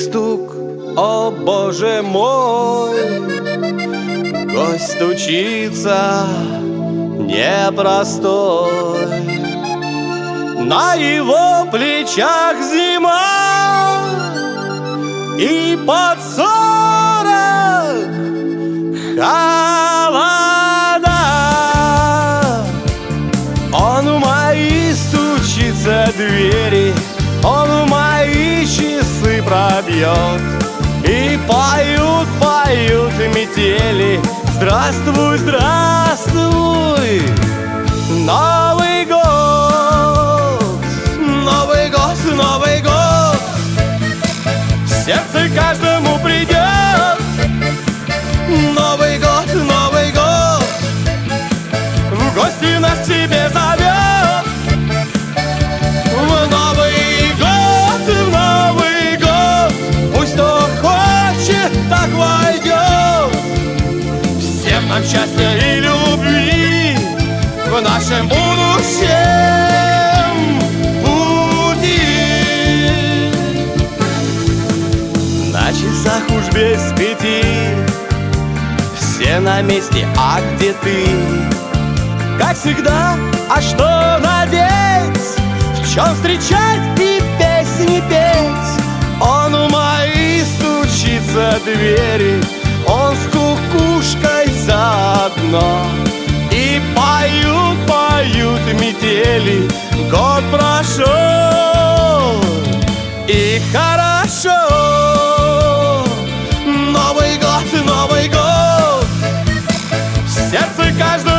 стук, о боже мой Гость стучится непростой. На его плечах зима И под сорок холода. Он в мои стучится двери Он в мои пробьет. И поют, поют метели. Здравствуй, здравствуй, Новый В нашем будущем пути На часах уж без пяти Все на месте, а где ты? Как всегда, а что надеть? В чем встречать и песни петь? Он у мои стучится двери Он с кукушкой заодно И поют, метели Год прошел и хорошо. Новый год, Новый год. В сердце каждому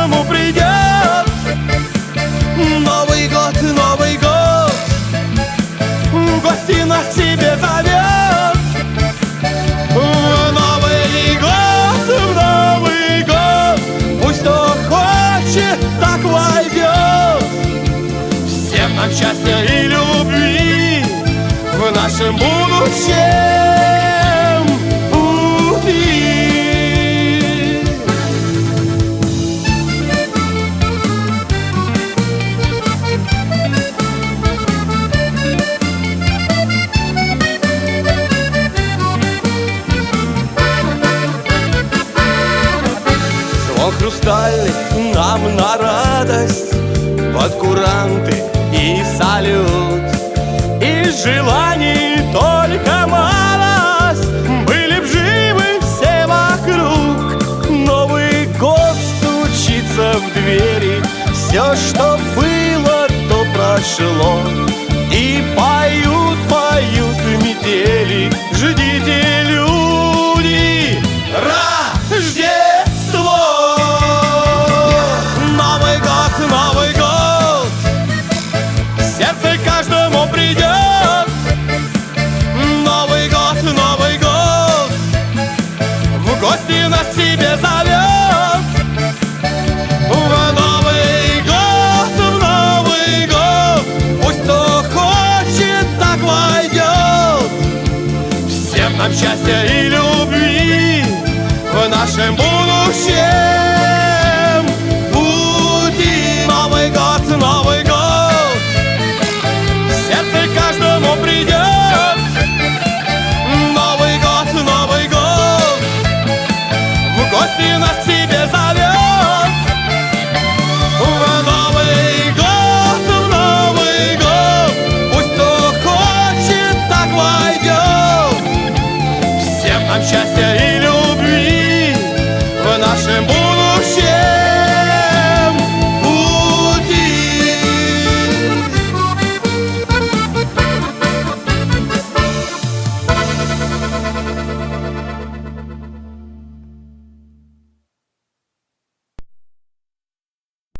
В нашем будущем пути. Звон хрустальный нам на радость Под куранты и салют Из желаний Все, что было, то прошло. И поют, поют метели. Ждите, люди, Рождество! Новый год, Новый год! В сердце каждому придет Новый год, Новый год! В гости Нам счастья и любви В нашем будущем. Пути Новый год, Новый год. В сердце каждому придет. Новый год, Новый год. В гости нас счастья